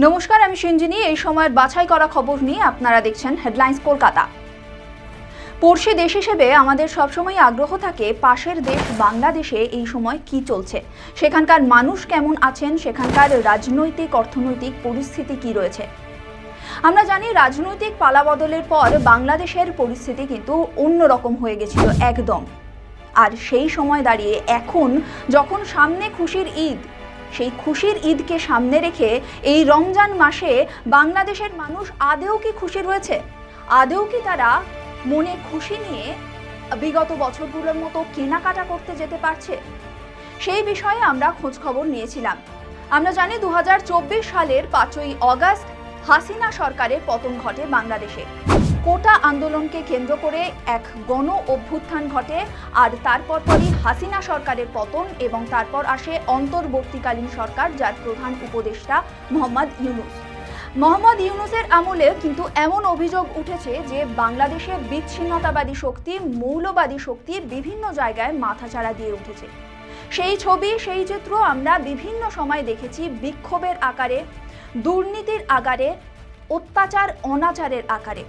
নমস্কার, আমি সঞ্জিনী। এই সময়ের বাছাই করা খবর নিয়ে আপনারা দেখছেন হেডলাইন্স কলকাতা। পড়শি দেশ হিসেবে আমাদের সবসময় আগ্রহ থাকে পাশের দেশ বাংলাদেশে এই সময় কি চলছে। সেখানকার মানুষ কেমন আছেন, সেখানকার রাজনৈতিক, অর্থনৈতিক পরিস্থিতি কি রয়েছে। আমরা জানি রাজনৈতিক পালাবদলের পর বাংলাদেশের পরিস্থিতি কিন্তু অন্যরকম হয়ে গেছিল একদম। আর সেই সময় দাঁড়িয়ে এখন যখন সামনে খুশির ঈদ সেই খুশির ঈদকে সামনে রেখে এই রমজান মাসে বাংলাদেশের মানুষ আদেও কি খুশি রয়েছে? আদেও কি তারা মনে খুশি নিয়ে বিগত বছরগুলোর মতো কেনাকাটা করতে যেতে পারছে? সেই বিষয়ে আমরা খোঁজ খবর নিয়েছিলাম। আমরা জানি দু হাজার চব্বিশ সালের পাঁচই অগাস্ট হাসিনা সরকারের পতন ঘটে বাংলাদেশে। কোটা আন্দোলনকে কেন্দ্র করে এক গণ অভ্যুত্থান ঘটে, আর তারপর পরই হাসিনা সরকারের পতন এবং তারপর আসে অন্তর্বর্তীকালীন সরকার, যার প্রধান উপদেষ্টা মোহাম্মদ ইউনুস। মোহাম্মদ ইউনুসের আমলে কিন্তু এমন অভিযোগ উঠেছে যে বাংলাদেশের বিচ্ছিন্নতাবাদী শক্তি, মৌলবাদী শক্তি বিভিন্ন জায়গায় মাথাচাড়া দিয়ে উঠেছে। সেই ছবি, সেই চিত্র আমরা বিভিন্ন সময় দেখেছি বিক্ষোভের আকারে, দুর্নীতির আকারে, অত্যাচার, অনাচারের আকারে।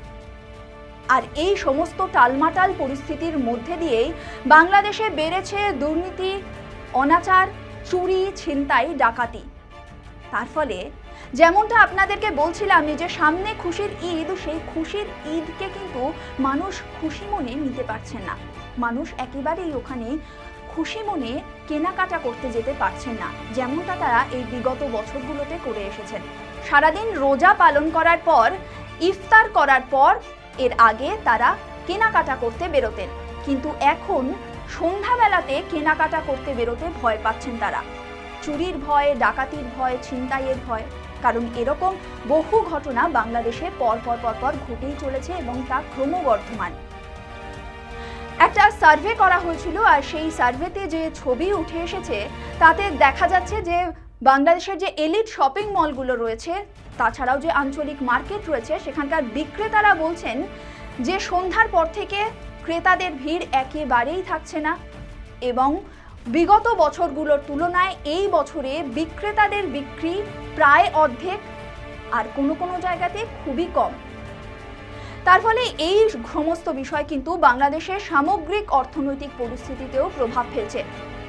আর এই সমস্ত টালমাটাল পরিস্থিতির মধ্যে দিয়েই বাংলাদেশে বেড়েছে দুর্নীতি, অনাচার, চুরি, ছিনতাই, ডাকাতি। তার ফলে যেমনটা আপনাদেরকে বলছিলাম যে সামনে খুশির ঈদ, সেই খুশির ঈদকে কিন্তু মানুষ খুশি মনে নিতে পারছেন না। মানুষ একেবারেই ওখানে খুশি মনে কেনাকাটা করতে যেতে পারছেন না, যেমনটা তারা এই বিগত বছরগুলোতে করে এসেছেন। সারাদিন রোজা পালন করার পর, ইফতার করার পর এর আগে তারা কেনাকাটা করতে বেরোতেন। কিন্তু এখন সন্ধ্যাবেলাতে কেনাকাটা করতে বেরোতে ভয় পাচ্ছেন তারা। চুরির ভয়, ডাকাতির ভয়, ছিনতাইয়ের ভয়, কারণ এরকম বহু ঘটনা বাংলাদেশে পরপর পর পর পর ঘটেই চলেছে এবং তা ক্রমবর্ধমান। একটা সার্ভে করা হয়েছিল আর সেই সার্ভেতে যে ছবি উঠে এসেছে, তাতে দেখা যাচ্ছে যে বাংলাদেশের যে এলিট শপিং মলগুলো রয়েছে, তাছাড়াও যে আঞ্চলিক মার্কেট রয়েছে, সেখানকার বিক্রেতারা বলছেন যে সন্ধ্যার পর থেকে ক্রেতাদের ভিড় একেবারেই থাকছে না এবং বিগত বছরগুলোর তুলনায় এই বছরে বিক্রেতাদের বিক্রি প্রায় অর্ধেক আর কোনো কোনো জায়গাতে খুবই কম। তার ফলে এই সমস্ত বিষয় কিন্তু বাংলাদেশের সামগ্রিক অর্থনৈতিক পরিস্থিতিতেও প্রভাব ফেলছে।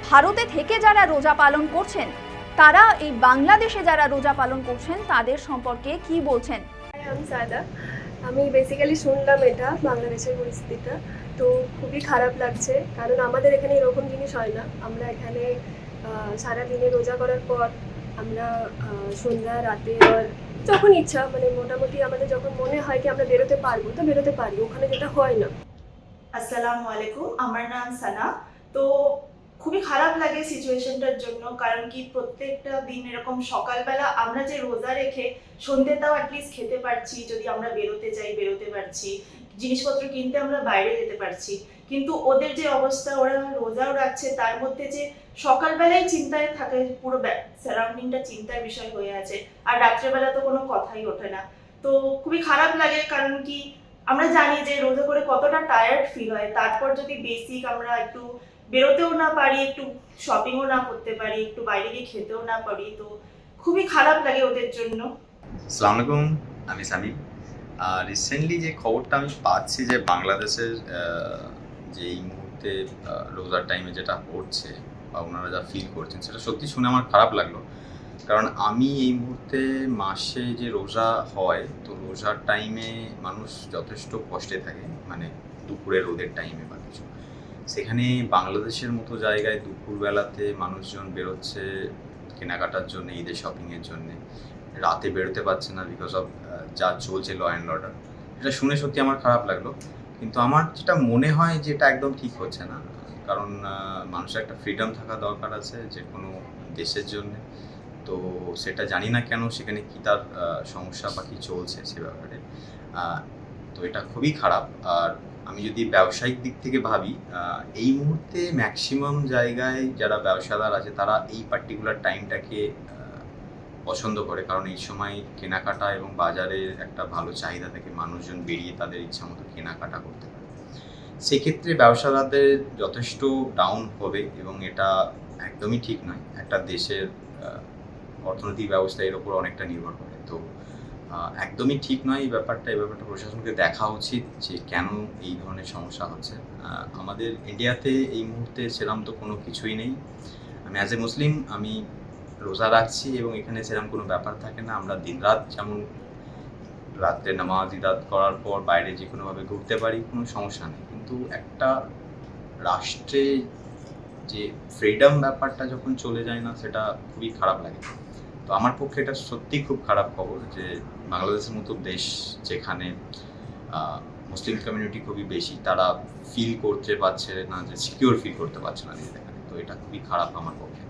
ভারতে থেকে যারা রোজা পালন করছেন তারা এই বাংলাদেশে যারা রোজা পালন করছেন তাদের সম্পর্কে কি বলছেন? আমি বেসিক্যালি শুনলাম এটা বাংলাদেশের পরিস্থিতিটা। তো খুবই খারাপ লাগছে কারণ আমাদের এখানে এরকম জিনিস হয় না। আমরা এখানে সারা দিনে রোজা করার পর আমরা সন্ধ্যা রাতে আর যখন ইচ্ছা মানে মোটামুটি আমাদের যখন মনে হয় কি আমরা বেরোতে পারব তো বেরোতে পারি। ওখানে যেটা হয় না। আসসালামু আলাইকুম আমার নাম সানা। তো খুবই খারাপ লাগে সিচুয়েশনটার জন্য, কারণ কি প্রত্যেকটা দিন এরকম সকালবেলা আমরা যে রোজা রেখে সন্ধ্যেটাও অ্যাটলিস্ট খেতে পারছি, যদি আমরা বেরোতে যাই, বেরোতে পারছি, জিনিসপত্র কিনতে আমরা বাইরে যেতে পারছি। কিন্তু ওদের যে অবস্থা, ওরা রোজাও রাখছে, তার মধ্যে যে সকালবেলায় চিন্তায় থাকে, পুরো সারাউন্ডিংটা চিন্তার বিষয় হয়ে আছে। আর রাত্রেবেলা তো কোনো কথাই ওঠে না। তো খুবই খারাপ লাগে, কারণ কি আমরা জানি যে রোজা করে কতটা টায়ার্ড ফিল হয়। তারপর যদি বেসিক আমরা একটু বেরোতেও না পারি, একটু শপিংও না করতে পারি, একটু বাইরে গিয়ে খেতেও না পারি, তো খুবই খারাপ লাগে ওদের জন্য। আসসালামু আলাইকুম, আমি সামিম। রিসেন্টলি যে খবরটা আমি পাচ্ছি যে বাংলাদেশের যে এই মুহূর্তে রোজার টাইমে যেটা হচ্ছে বা ওনারা যা ফিল করছেন, সেটা সত্যি শুনে আমার খারাপ লাগল। কারণ আমি এই মুহূর্তে মাসে যে রোজা হয়, তো রোজার টাইমে মানুষ যথেষ্ট কষ্টে থাকে মানে দুপুরে রোদের টাইমে বা কিছু। সেখানে বাংলাদেশের মতো জায়গায় দুপুরবেলাতে মানুষজন বেরোচ্ছে কেনাকাটার জন্য, ঈদের শপিংয়ের জন্যে। রাতে বেরোতে পারছে না বিকজ অফ যা চলছে ল অ্যান্ড অর্ডার এটা শুনে সত্যি আমার খারাপ লাগল। কিন্তু আমার যেটা মনে হয় যে এটা একদম ঠিক হচ্ছে না। কারণ মানুষের একটা ফ্রিডম থাকা দরকার আছে যে কোনো দেশের জন্য। তো সেটা জানি না কেন সেখানে কি তার সমস্যা বা কি চলছে সে ব্যাপারে। তো এটা খুবই খারাপ। আর আমি যদি ব্যবসায়িক দিক থেকে ভাবি এই মুহূর্তে ম্যাক্সিমাম জায়গায় যারা ব্যবসাদার আছে তারা এই পার্টিকুলার টাইমটাকে পছন্দ করে। কারণ এই সময় কেনাকাটা এবং বাজারের একটা ভালো চাহিদা থেকে মানুষজন বেরিয়ে তাদের ইচ্ছা মতো কেনাকাটা করতে পারে। সেক্ষেত্রে ব্যবসাদারদের যথেষ্ট ডাউন হবে এবং এটা একদমই ঠিক নয়। একটা দেশের অর্থনৈতিক ব্যবস্থা এর উপর অনেকটা নির্ভর করে। তো একদমই ঠিক নয় এই ব্যাপারটা এই ব্যাপারটা প্রশাসনকে দেখা উচিত যে কেন এই ধরনের সমস্যা হচ্ছে। আমাদের ইন্ডিয়াতে এই মুহূর্তে সেরম তো কোনো কিছুই নেই। আমি অ্যাজ এ মুসলিম আমি রোজা রাখছি এবং এখানে সেরকম কোনো ব্যাপার থাকে না। আমরা দিনরাত যেমন রাত্রে নামাজ ইদাত করার পর বাইরে যে কোনোভাবে ঘুরতে পারি, কোনো সমস্যা নেই। কিন্তু একটা রাষ্ট্রে যে ফ্রিডম ব্যাপারটা যখন চলে যায় না, সেটা খুবই খারাপ লাগে। তো আমার পক্ষে এটা সত্যি খুব খারাপ খবর যে বাংলাদেশের মতো দেশ যেখানে মুসলিম কমিউনিটি খুবই বেশি, তারা ফিল করতে পারছে না যে সিকিউর ফিল করতে পারছে না নিজেদের তো এটা খুবই খারাপ আমার পক্ষে।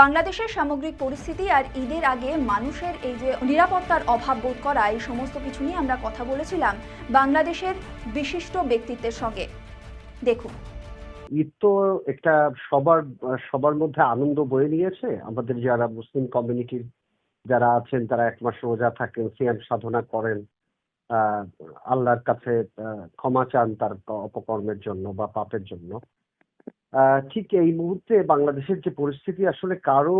বাংলাদেশের সামগ্রিক পরিস্থিতি আর ঈদের আগে মানুষের এই যে নিরাপত্তার অভাব বোধ করা, এই সমস্ত কিছু নিয়ে আমরা কথা বলেছিলাম বাংলাদেশের বিশিষ্ট ব্যক্তিত্বের সঙ্গে। দেখুন। ঈদ তো একটা সবার সবার মধ্যে আনন্দ বয়ে নিয়েছে। আমাদের যারা মুসলিম কমিউনিটির যারা আছেন, তারা এক মাস রোজা থাকেন, সিয়াম সাধনা করেন আল্লাহর কাছে ক্ষমা চান তার অপকর্মের জন্য বা পাপের জন্য। ঠিক এই মুহূর্তে বাংলাদেশের যে পরিস্থিতি, আসলে কারও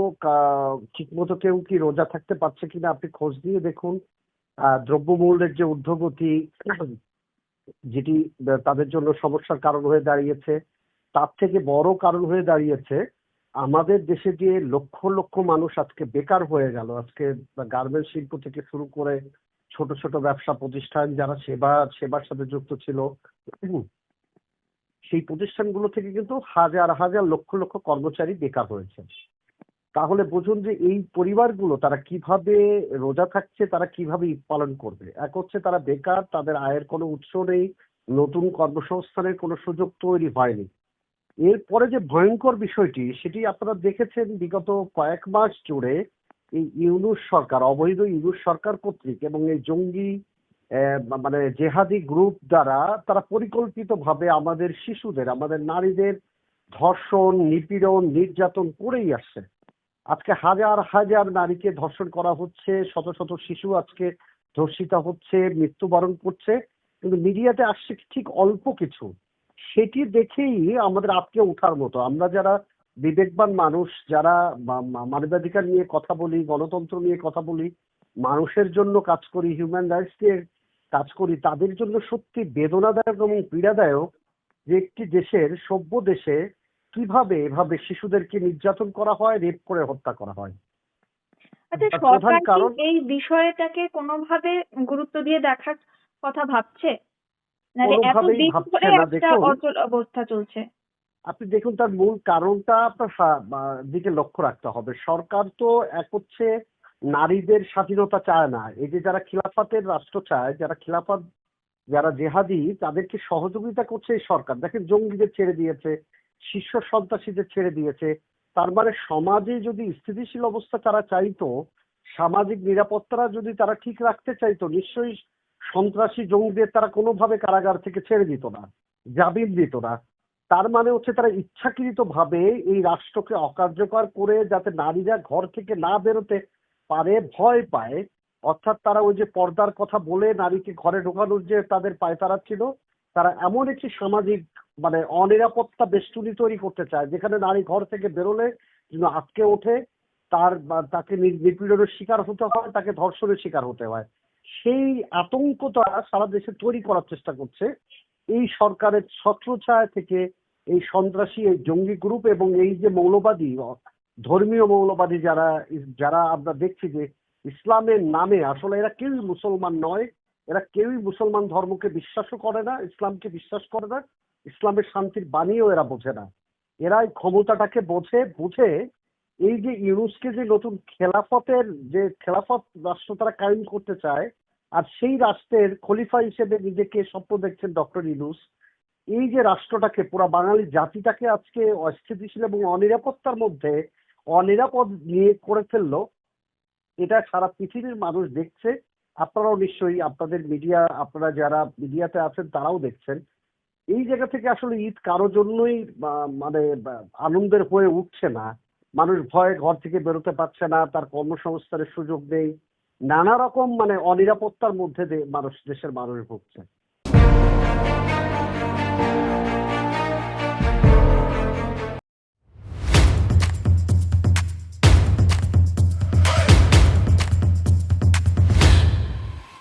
ঠিক মতো কেউ কি রোজা থাকতে পারছে কিনা আপনি খোঁজ দিয়ে দেখুন। দ্রব্যমূল্যের যে ঊর্ধ্বগতি, যেটি, তাদের জন্য সমস্যার কারণ হয়ে দাঁড়িয়েছে। তার থেকে বড় কারণ হয়ে দাঁড়িয়েছে, আমাদের দেশে যে লক্ষ লক্ষ মানুষ আজকে বেকার হয়ে গেল, আজকে গার্মেন্টস শিল্প থেকে শুরু করে ছোট ছোট ব্যবসা প্রতিষ্ঠান যারা সেবা, সেবার সাথে যুক্ত ছিল সেই প্রতিষ্ঠানগুলো থেকে কিন্তু হাজার হাজার লক্ষ লক্ষ কর্মচারী বেকার হয়েছে। তাহলে বুঝুন যে এই পরিবারগুলো তারা কীভাবে রোজা থাকছে, তারা কীভাবে ঈদ পালন করবে? এক হচ্ছে তারা বেকার, তাদের আয়ের কোনো উৎস নেই, নতুন কর্মসংস্থানের কোনো সুযোগ তৈরি হয়নি। এরপরে যে ভয়ঙ্কর বিষয়টি, সেটি আপনারা দেখেছেন বিগত কয়েক মাস জুড়ে এই ইউনুস সরকার, অবৈধ ইউনুস সরকার কর্তৃক এবং এই জঙ্গি মানে জেহাদি গ্রুপ দ্বারা তারা পরিকল্পিতভাবে আমাদের শিশুদের, আমাদের নারীদের ধর্ষণ, নিপীড়ন, নির্যাতন করেই আসছে। আজকে হাজার হাজার নারীকে ধর্ষণ করা হচ্ছে, শত শত শিশু আজকে ধর্ষিত হচ্ছে, মৃত্যুবরণ করছে। কিন্তু মিডিয়াতে আসছে ঠিক অল্প কিছু? সেটি দেখেই আমাদের আটকে ওঠার মতো। আমরা যারা বিবেকবান মানুষ যারা মানবাধিকার নিয়ে কথা বলি গণতন্ত্র নিয়ে কথা বলি মানুষের জন্য কাজ করি হিউম্যান রাইটস নিয়ে কাজ করি তাদের জন্য সত্যি বেদনাদায়ক এবং পীড়াদায়ক যে একটি দেশের সভ্য দেশে কীভাবে এভাবে শিশুদেরকে নির্যাতন করা হয় রেপ করে হত্যা করা হয়। আচ্ছা এই বিষয়টাকে কোনোভাবে গুরুত্ব দিয়ে দেখার কথা ভাবছে? অবস্থা চলছে। আপনি দেখুন তার মূল কারণটা আপনার দিকে লক্ষ্য রাখতে হবে। সরকার তো এক হচ্ছে নারীদের স্বাধীনতা চায় না। এই যে যারা খিলাফাতের রাষ্ট্র চায় যারা খিলাফত যারা জেহাদি তাদেরকে সহযোগিতা করছে এই সরকার। দেখেন জঙ্গিদের ছেড়ে দিয়েছে শীর্ষ সন্ত্রাসীদের ছেড়ে দিয়েছে। তার মানে সমাজে যদি স্থিতিশীল অবস্থা তারা চাইতো সামাজিক নিরাপত্তা যদি তারা ঠিক রাখতে চাইতো নিশ্চয়ই সন্ত্রাসী জঙ্গিদের তারা কোনোভাবে কারাগার থেকে ছেড়ে দিত না, জামিন দিত না। তার মানে হচ্ছে তারা ইচ্ছাকৃত ভাবে এই রাষ্ট্রকে অকার্যকর করে যাতে নারীরা ঘর থেকে না বেরোতে পারে, ভয় পায়। অর্থাৎ তারা ওই যে পর্দার কথা বলে নারীকে ঘরে ঢোকানোর যে তাদের পায়তারা ছিল, তারা এমন একটি সামাজিক মানে অনিরাপত্তা বেষ্টনী তৈরি করতে চায়, যেখানে নারী ঘর থেকে বেরোলে যেন আটকে ওঠে, তার তাকে নিপীড়নের শিকার হতে হয়, তাকে ধর্ষণের শিকার হতে হয়। সেই আতঙ্কটা সারা দেশে তৈরি করার চেষ্টা করছে। এই সরকারের ছত্রছায়া থেকে এই সন্ত্রাসী, এই জঙ্গি গ্রুপ এবং এই যে মৌলবাদী, ধর্মীয় মৌলবাদী যারা যারা আমরা দেখছি যে ইসলামের নামে আসলে এরা কেউই মুসলমান নয়, এরা কেউই মুসলমান ধর্মকে বিশ্বাসও করে না, ইসলামকে বিশ্বাস করে না, ইসলামের শান্তির বাণীও এরা বোঝে না। এরা এই ক্ষমতাটাকে বোঝে, বুঝে এই যে ইউনুসকে যে নতুন খেলাফতের, যে খেলাফত রাষ্ট্র তারা কায়েম করতে চায় আর সেই রাষ্ট্রের খলিফা হিসেবে নিজেকে স্বপ্ন দেখছেন ডক্টর ইউনুস। এই যে রাষ্ট্রটাকে, পুরো বাঙালি জাতিটাকে আজকে অস্থিতিশীল এবং অনিরাপত্তার মধ্যে অনিরাপদ নিয়ে করে ফেলল, এটা সারা পৃথিবীর মানুষ দেখছে। আপনারাও নিশ্চয়ই, আপনাদের মিডিয়া আপনারা যারা মিডিয়াতে আছেন, তারাও দেখছেন। এই জায়গা থেকে আসলে ঈদ কারও জন্যই মানে আনন্দের হয়ে উঠছে না। মানুষ ভয়ে ঘর থেকে বেরোতে পারছে না, তার কর্মসংস্থানের সুযোগ নেই। নানা রকম মানে অনিরাপত্তার মধ্যে মানুষ দেশের মানুষ ভুগছে।